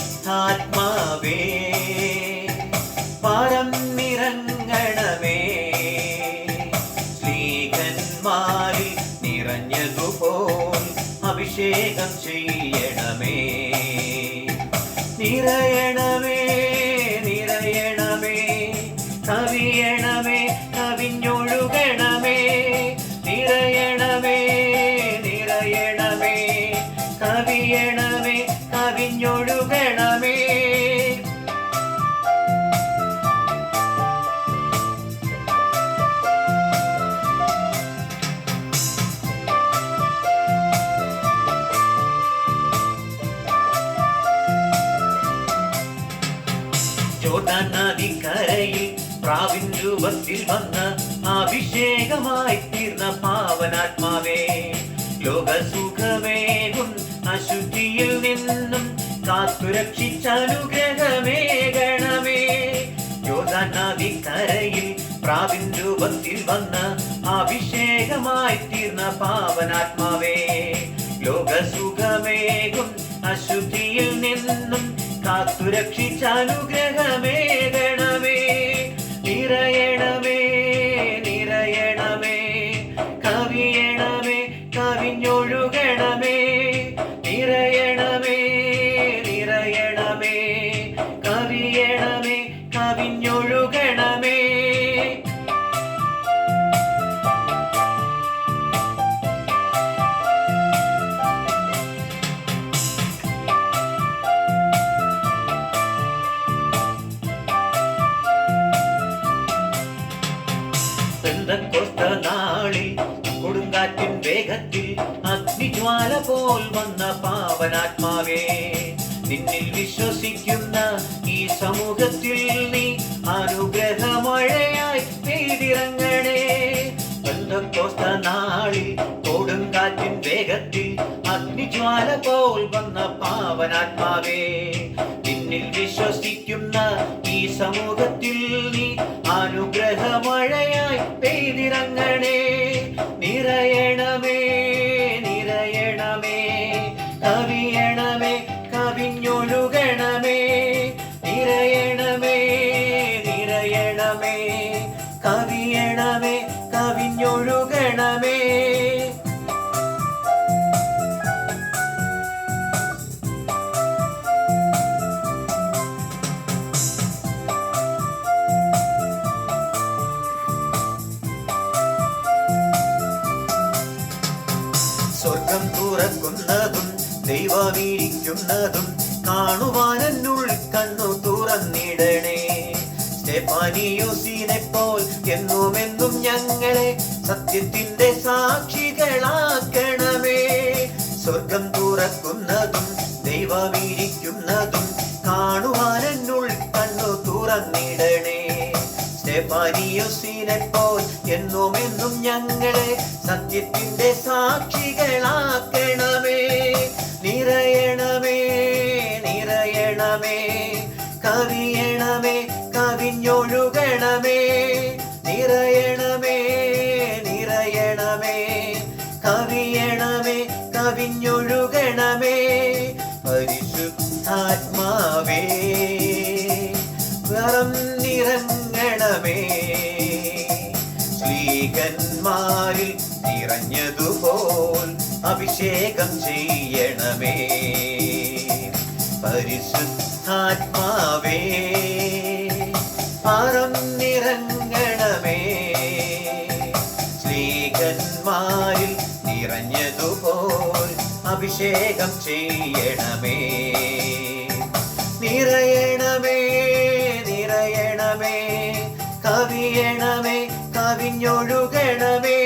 പരിശുദ്ധാത്മാവേ പറന്നിറങ്ങണമേ ശ്രീകന്മാരിൽ നിറഞ്ഞതുപോൽ അഭിഷേകം ചെയ്യണമേ. നിറയണമേ നിറയണമേ കവിയണമേ കവിഞ്ഞൊഴുകണമേ. നിറയണമേ നിറയണമേ കവിയണമേ കവിഞ്ഞൊഴുകണമേ. നദിക്കരയിൽ പ്രാവിൻ രൂപത്തിൽ വന്ന അഭിഷേകമായി തീർന്ന പാവനാത്മാവേ. ലോകസുഖമേകും അശുദ്ധിയിൽ നിന്നും കാത്തുരക്ഷിച്ചനുഗ്രഹമേകണമേ ജോർദാൻ നദിക്കരയിൽ പ്രാവിൻ രൂപത്തിൽ വന്ന അഭിഷേകമായി തീർന്ന പാവനാത്മാവേ. ലോകസുഖമേകും അശുദ്ധിയിൽ നിന്നും കാത്തുരക്ഷിച്ചനുഗ്രഹമേകണമേ വേഗത്തിൽ അഗ്നിജ്വാല പോൽ വന്ന പാവനാത്മാവേ നിന്നിൽ വിശ്വസിക്കുന്ന ഈ സമൂഹത്തിൽ നീ അനുഗ്രഹമഴയായി പെയ്തിറങ്ങണേ ബന്ധക്കോസ്ത നാളിൽ കൊടുങ്കാറ്റിൻ വേഗത്തിൽ അഗ്നിജ്വാല പോൽ വന്ന പാവനാത്മാവേ നിന്നിൽ വിശ്വസിക്കുന്ന ഈ സമൂഹത്തിൽ നീ അനുഗ്രഹമഴയായി പെയ്തിറങ്ങണേ. നിറയണമേ നിറയണമേ തുറക്കുന്നതും ദൈവമീരിക്കുന്നതും കാണുവാനെന്നുൾ കണ്ണു തുറന്നിടണേ. സ്റ്റെഫാനിയോസിനെ പോൽ എന്നുമെന്നും ഞങ്ങളെ സത്യത്തിന്റെ സാക്ഷികളാക്കണമേ. സ്വർഗം തുറക്കുന്നതും ദൈവമീരിക്കുന്നതും കാണുവാനെന്നുൾ കണ്ണു തുറന്നിടണേ. സ്റ്റെഫാനിയോസിനെ പോൽ എന്നും എന്നും ഞങ്ങളെ സത്യത്തിന്റെ സാക്ഷികളാക്കണമേ. നിറയണമേ നിറയണമേ കവിയണമേ കവിഞ്ഞൊഴുകണമേ. നിറയണമേ നിറയണമേ കവിയണമേ കവിഞ്ഞൊഴുകണമേ. ശ്രീകന്മാരിൽ നിറഞ്ഞതുപോൽ അഭിഷേകം ചെയ്യണമേ. പരിശുദ്ധാത്മാവേ പറന്നിറങ്ങണമേ ശ്രീകന്മാരിൽ നിറഞ്ഞതുപോൽ അഭിഷേകം ചെയ്യണമേ. നിറയണമേ നിറയണമേ കവിയണമേ. കവിഞ്ഞൊഴുകണമേ